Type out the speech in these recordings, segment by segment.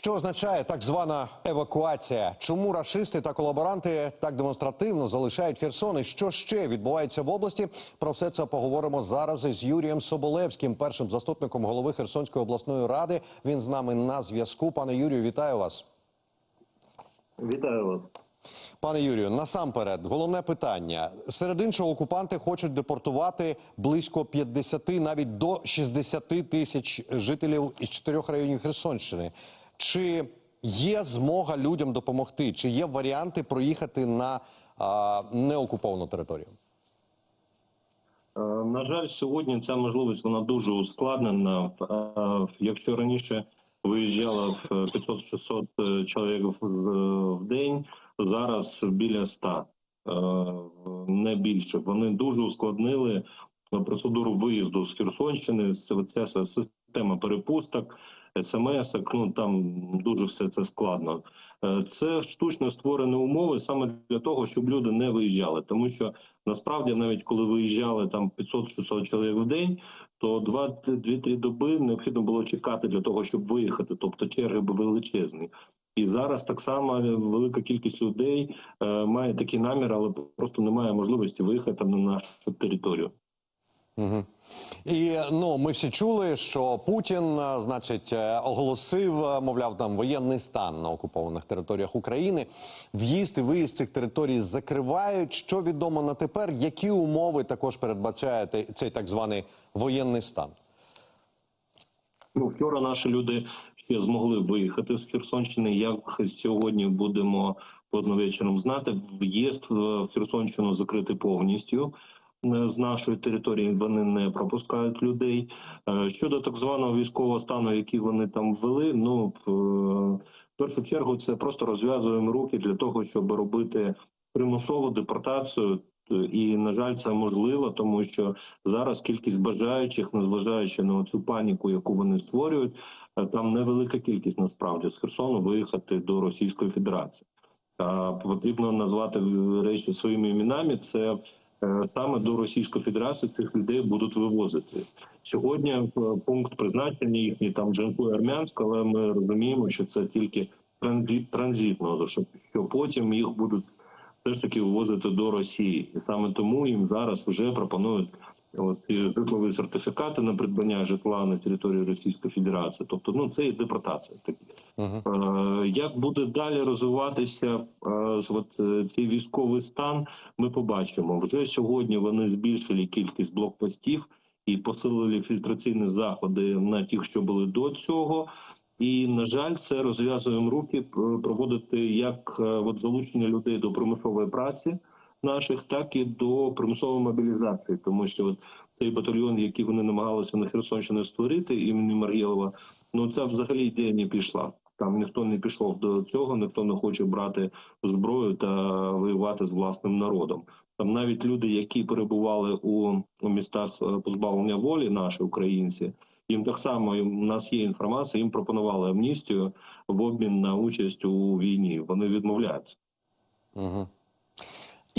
Що означає так звана евакуація? Чому рашисти та колаборанти так демонстративно залишають Херсон? І що ще відбувається в області? Про все це поговоримо зараз із Юрієм Соболевським, першим заступником голови Херсонської обласної ради. Він з нами на зв'язку. Пане Юрію, вітаю вас. Вітаю вас. Пане Юрію, насамперед, головне питання. Серед іншого, окупанти хочуть депортувати близько 50, навіть до 60 тисяч жителів із чотирьох районів Херсонщини. Чи є змога людям допомогти? Чи є варіанти проїхати на а, неокуповану територію? Е, На жаль, сьогодні ця можливість вона дуже ускладнена. Е, Якщо раніше виїжджало в 500-600 чоловік в- день, зараз біля 100, е, не більше. Вони дуже ускладнили процедуру виїзду з Херсонщини. Ця система перепусток, смс, ну там дуже все це складно. Е, Це штучно створені умови саме для того, щоб люди не виїжджали, тому що насправді навіть коли виїжджали там 500-600 чоловік в день, то 2-3 доби необхідно було чекати для того, щоб виїхати. Тобто черги були величезні. І зараз так само велика кількість людей е, має такий намір, але просто немає можливості виїхати на нашу територію. Угу. І ну ми всі чули, що Путін, е, значить, е, оголосив, е, мовляв, там воєнний стан на окупованих територіях України. В'їзд і виїзд цих територій закривають. Що відомо на тепер? Які умови також передбачає цей так званий воєнний стан? Ну, вчора наші люди ще змогли виїхати з Херсонщини. Як сьогодні будемо поздно вечором знати, в'їзд в Херсонщину закритий повністю. Е, З нашої території вони не пропускають людей. Е, Щодо так званого військового стану, який вони там ввели, ну в е, першу чергу це просто розв'язуємо руки для того, щоб робити примусову депортацію. І на жаль, це можливо, тому що зараз кількість бажаючих, незважаючи на цю паніку, яку вони створюють, там невелика кількість насправді з Херсону виїхати до Російської Федерації. Потрібно назвати речі своїми іменами. Це саме до Російської Федерації цих людей будуть вивозити сьогодні. е, Пункт призначення їхній там Джанку Армянськ, але ми розуміємо, що це тільки транзит- транзитно, що, потім їх будуть все ж таки вивозити до Росії, і саме тому їм зараз вже пропонують от житлові сертифікати на придбання житла на території Російської Федерації. Тобто, ну це і депортація. Такі Угу. Як буде далі розвиватися е, от, е, цей військовий стан, ми побачимо. Вже сьогодні вони збільшили кількість блокпостів і посилили фільтраційні заходи на тих, що були до цього. І на жаль, це розв'язуємо руки проводити як от залучення людей до примусової праці наших, так і до примусової мобілізації, тому що от цей батальйон, який вони намагалися на Херсонщині створити імені Мар'єлова, ну це взагалі ідея не пішла. Там ніхто не пішов до цього, ніхто не хоче брати зброю та воювати з власним народом. Там навіть люди, які перебували у, містах е, позбавлення волі, наші українці, їм так само у нас є інформація. Їм пропонували амністію в обмін на участь у війні. Вони відмовляються. Угу.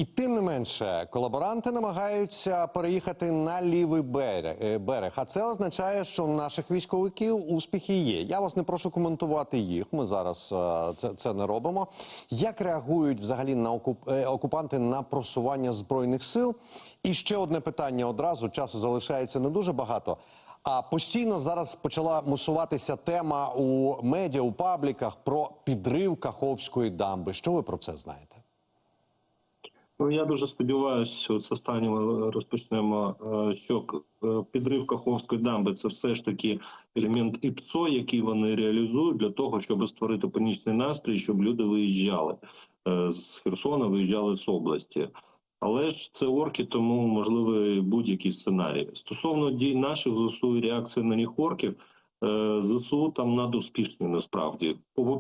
І тим не менше, колаборанти намагаються переїхати на лівий берег, е. А це означає, що у наших військовиків успіхи є. Я вас не прошу коментувати їх. Ми зараз е, це, це не робимо. Як реагують взагалі на окуп, е, окупанти на просування збройних сил? І ще одне питання одразу. Часу залишається не дуже багато. А постійно зараз почала мусуватися тема у медіа, у пабліках про підрив Каховської дамби. Що ви про це знаєте? Ну я дуже сподіваюся, що з останнього розпочнемо. е, Що е, підрив Каховської дамби це все ж таки елемент ІПЦО, який вони реалізують для того, щоб створити панічний настрій, щоб люди виїжджали е, з Херсона, виїжджали з області. Але ж це орки, тому можливий будь-який сценарій. Стосовно дій наших ЗСУ і реакції на них орків, ЗСУ там надуспішні насправді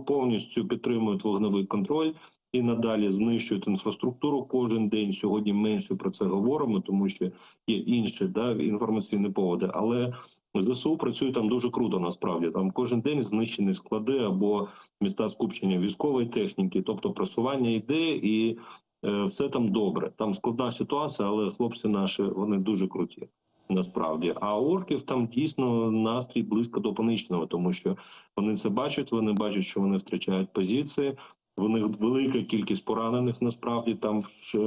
повністю підтримують вогневий контроль і надалі знищують інфраструктуру кожен день. Сьогодні менше про це говоримо, тому що є інші да, інформаційні поводи. Але ЗСУ працює там дуже круто. Насправді там кожен день знищені склади або міста скупчення військової техніки, тобто просування йде і е, все там добре. Там складна ситуація, але хлопці наші вони дуже круті. насправді. А орків там дійсно настрій близько до панічного, тому що вони це бачать. Вони бачать, що вони втрачають позиції. В них велика кількість поранених. Насправді там е,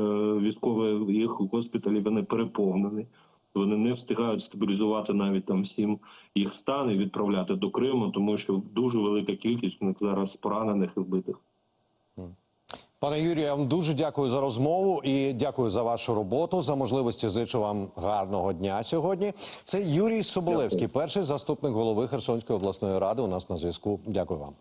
військові їх госпіталі вони переповнені. Вони не встигають стабілізувати навіть там всім їх стан і відправляти до Криму, тому що дуже велика кількість у них зараз поранених і вбитих. Пане Юрію, я вам дуже дякую за розмову і дякую за вашу роботу. За можливості зичу вам гарного дня сьогодні. Це Юрій Соболевський, перший заступник голови Херсонської обласної ради. У нас на зв'язку. Дякую вам.